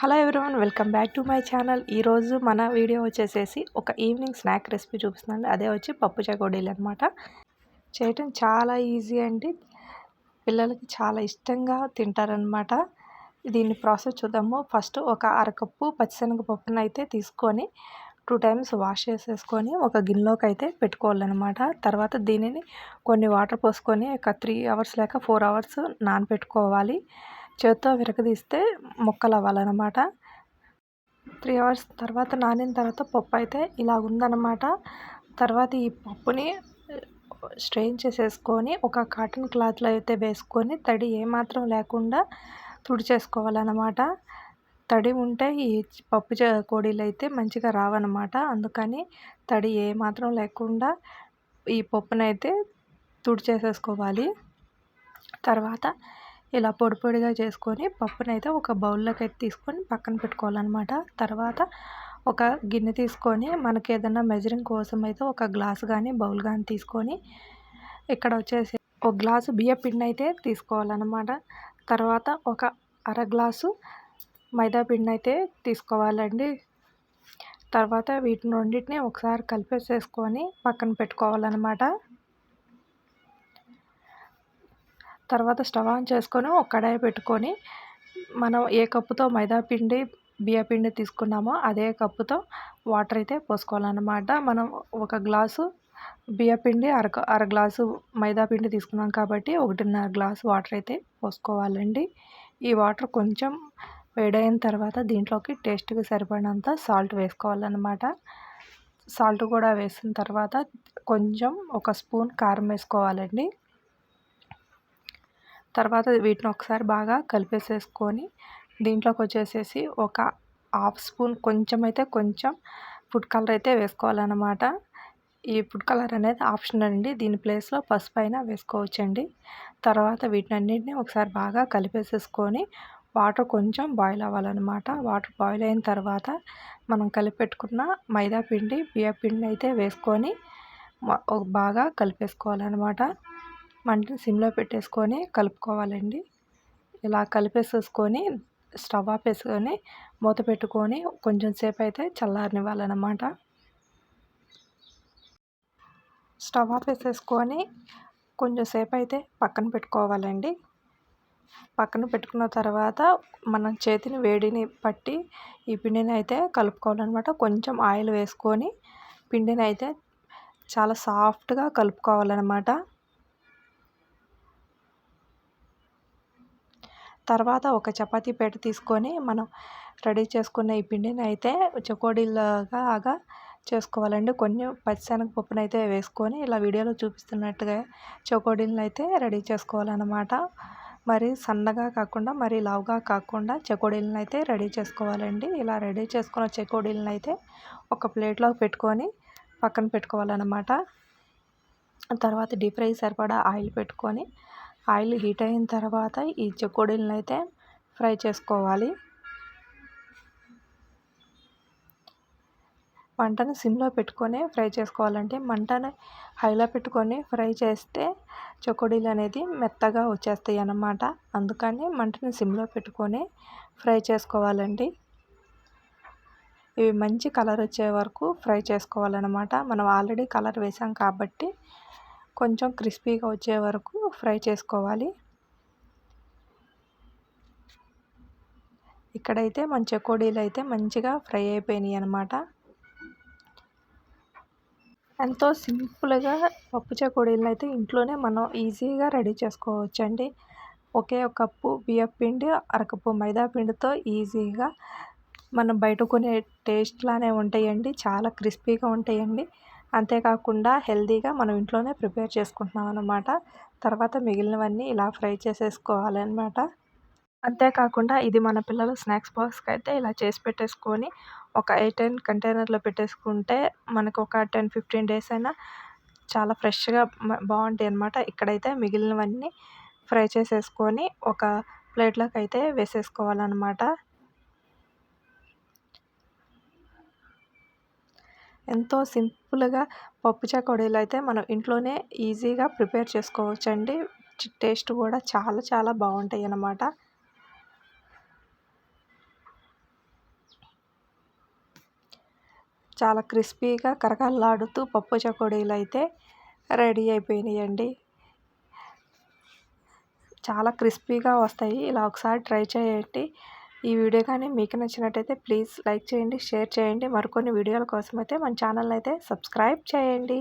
Hello everyone welcome back to my channel. ఈరోజు మన video వచ్చేసేసి ఒక ఈవినింగ్ స్నాక్ రెసిపీ చూపిస్తున్నాను. అదే వచ్చి పప్పు చకోడీలు అనమాట చేయటం చాలా ఈజీ అండి. పిల్లలకి చాలా ఇష్టంగా తింటారనమాట దీన్ని ప్రాసెస్ చూద్దాము. ఫస్ట్ ఒక అరకప్పు పచ్చిశనగపప్పును అయితే తీసుకొని టూ టైమ్స్ వాష్ చేసేసుకొని ఒక గిన్నెలోకి అయితే పెట్టుకోవాలన్నమాట. తర్వాత దీనిని కొన్ని వాటర్ పోసుకొని ఒక త్రీ అవర్స్ లేక ఫోర్ అవర్స్ నానబెట్టుకోవాలి. చేత్తో విరగదీస్తే ముక్కలు అవ్వాలన్నమాట త్రీ అవర్స్ తర్వాత నానిన తర్వాత పప్పు అయితే ఇలా ఉందన్నమాట. తర్వాత ఈ పప్పుని స్ట్రెయిన్ చేసేసుకొని ఒక కాటన్ క్లాత్లో అయితే వేసుకొని తడి ఏమాత్రం లేకుండా తుడిచేసుకోవాలన్నమాట. తడి ఉంటే ఈ పప్పు కోడీలు అయితే మంచిగా రావన్నమాట. అందుకని తడి ఏమాత్రం లేకుండా ఈ పప్పునైతే తుడిచేసేసుకోవాలి. తర్వాత ఇలా పొడి పొడిగా చేసుకొని పప్పునైతే ఒక బౌల్లోకి అయితే తీసుకొని పక్కన పెట్టుకోవాలన్నమాట. తర్వాత ఒక గిన్నె తీసుకొని మనకి ఏదైనా మెజరింగ్ కోసం అయితే ఒక గ్లాస్ కానీ బౌల్ కానీ తీసుకొని ఇక్కడ వచ్చేసి ఒక గ్లాసు బియ్య పిండి అయితే తీసుకోవాలన్నమాట. తర్వాత ఒక అర గ్లాసు మైదా పిండి అయితే తీసుకోవాలండి. తర్వాత వీటిని రెండింటిని ఒకసారి కలిపేసేసుకొని పక్కన పెట్టుకోవాలన్నమాట. తర్వాత స్టవ్ ఆన్ చేసుకొని ఒక కడాయి పెట్టుకొని మనం ఏ కప్పుతో మైదా పిండి బియ్య పిండి తీసుకున్నామో అదే కప్పుతో వాటర్ అయితే పోసుకోవాలన్నమాట. మనం ఒక గ్లాసు బియ్య పిండి అర అర గ్లాసు మైదా పిండి తీసుకున్నాం కాబట్టి ఒకటిన్నర గ్లాసు వాటర్ అయితే పోసుకోవాలండి. ఈ వాటర్ కొంచెం వేడైన తర్వాత దీంట్లోకి టేస్ట్కి సరిపడినంత సాల్ట్ వేసుకోవాలన్నమాట. సాల్ట్ కూడా వేసిన తర్వాత కొంచెం ఒక స్పూన్ కారం వేసుకోవాలండి. తర్వాత వీటిని ఒకసారి బాగా కలిపేసేసుకొని దీంట్లోకి వచ్చేసేసి ఒక హాఫ్ స్పూన్ కొంచెం అయితే కొంచెం ఫుడ్ కలర్ అయితే వేసుకోవాలన్నమాట. ఈ ఫుడ్ కలర్ అనేది ఆప్షన్ అండి. దీని ప్లేస్లో పసుపు అయినా వేసుకోవచ్చండి. తర్వాత వీటినన్నింటినీ ఒకసారి బాగా కలిపేసేసుకొని వాటర్ కొంచెం బాయిల్ అవ్వాలన్నమాట. వాటర్ బాయిల్ అయిన తర్వాత మనం కలిపెట్టుకున్న మైదా పిండి బియ్య పిండి అయితే వేసుకొని బాగా కలిపేసుకోవాలన్నమాట. మంటని సిమ్లో పెట్టేసుకొని కలుపుకోవాలండి. ఇలా కలిపేసేసుకొని స్టవ్ ఆపేసుకొని మూత పెట్టుకొని కొంచెం సేపు అయితే చల్లారనివ్వాలన్నమాట. స్టవ్ ఆపేసేసుకొని కొంచెం సేపు అయితే పక్కన పెట్టుకోవాలండి. పక్కన పెట్టుకున్న తర్వాత మనం చేతిని వేడిని పట్టి ఈ పిండిని అయితే కలుపుకోవాలన్నమాట. కొంచెం ఆయిల్ వేసుకొని పిండిని అయితే చాలా సాఫ్ట్గా కలుపుకోవాలన్నమాట. తర్వాత ఒక చపాతీ పేట తీసుకొని మనం రెడీ చేసుకున్న ఈ పిండిని అయితే చకోడీలాగా చేసుకోవాలండి. కొన్ని పచ్చిశనగపప్పును అయితే వేసుకొని ఇలా వీడియోలో చూపిస్తున్నట్టుగా చకోడీలను అయితే రెడీ చేసుకోవాలన్నమాట. మరి సన్నగా కాకుండా మరి లావుగా కాకుండా చకోడీలను అయితే రెడీ చేసుకోవాలండి. ఇలా రెడీ చేసుకున్న చకోడీలను అయితే ఒక ప్లేట్లో పెట్టుకొని పక్కన పెట్టుకోవాలన్నమాట. తర్వాత డీప్ ఫ్రై సరిపడా ఆయిల్ పెట్టుకొని ఆయిల్ హీట్ అయిన తర్వాత ఈ చెకోడీలను అయితే ఫ్రై చేసుకోవాలి. మంటను సిమ్లో పెట్టుకొని ఫ్రై చేసుకోవాలంటే మంటను హైలో పెట్టుకొని ఫ్రై చేస్తే చకోడీలు అనేది మెత్తగా వచ్చేస్తాయి అన్నమాట. అందుకని మంటని సిమ్లో పెట్టుకొని ఫ్రై చేసుకోవాలండి. ఇవి మంచి కలర్ వచ్చే వరకు ఫ్రై చేసుకోవాలన్నమాట. మనం ఆల్రెడీ కలర్ వేసాం కాబట్టి కొంచెం క్రిస్పీగా వచ్చే వరకు ఫ్రై చేసుకోవాలి. ఇక్కడైతే మన చెకోడీలు అయితే మంచిగా ఫ్రై అయిపోయినాయి అనమాట ఎంతో సింపుల్గా పప్పు చెకోడీలను అయితే ఇంట్లోనే మనం ఈజీగా రెడీ చేసుకోవచ్చండి. ఒకే ఒక కప్పు బియ్యం పిండి అరకప్పు మైదా పిండితో ఈజీగా మనం బయట కొనే టేస్ట్లానే ఉంటాయండి. చాలా క్రిస్పీగా ఉంటాయండి. అంతేకాకుండా హెల్తీగా మనం ఇంట్లోనే ప్రిపేర్ చేసుకుంటున్నాం అనమాట తర్వాత మిగిలినవన్నీ ఇలా ఫ్రై చేసేసుకోవాలన్నమాట అంతేకాకుండా ఇది మన పిల్లలు స్నాక్స్ బాక్స్కి అయితే ఇలా చేసి పెట్టేసుకొని ఒక ఎయిట్ టెన్ కంటైనర్లో పెట్టేసుకుంటే మనకు ఒక టెన్ ఫిఫ్టీన్ డేస్ అయినా చాలా ఫ్రెష్గా బాగుంటాయి అనమాట ఇక్కడైతే మిగిలినవన్నీ ఫ్రై చేసేసుకొని ఒక ప్లేట్లోకి అయితే వేసేసుకోవాలన్నమాట. ఎంతో సింపుల్గా పప్పుచాకొడీలు అయితే మనం ఇంట్లోనే ఈజీగా ప్రిపేర్ చేసుకోవచ్చండి. టేస్ట్ కూడా చాలా చాలా బాగుంటాయి అన్నమాట. చాలా క్రిస్పీగా కరకల్లాడుతూ పప్పు చకోడీలు అయితే రెడీ అయిపోయినాయండి. చాలా క్రిస్పీగా వస్తాయి. ఇలా ఒకసారి ట్రై చేయండి. ఈ వీడియో కానీ మీకు నచ్చినట్టయితే ప్లీజ్ లైక్ చేయండి షేర్ చేయండి. మరికొన్ని వీడియోల కోసం అయితే మన ఛానల్ అయితే సబ్స్క్రైబ్ చేయండి.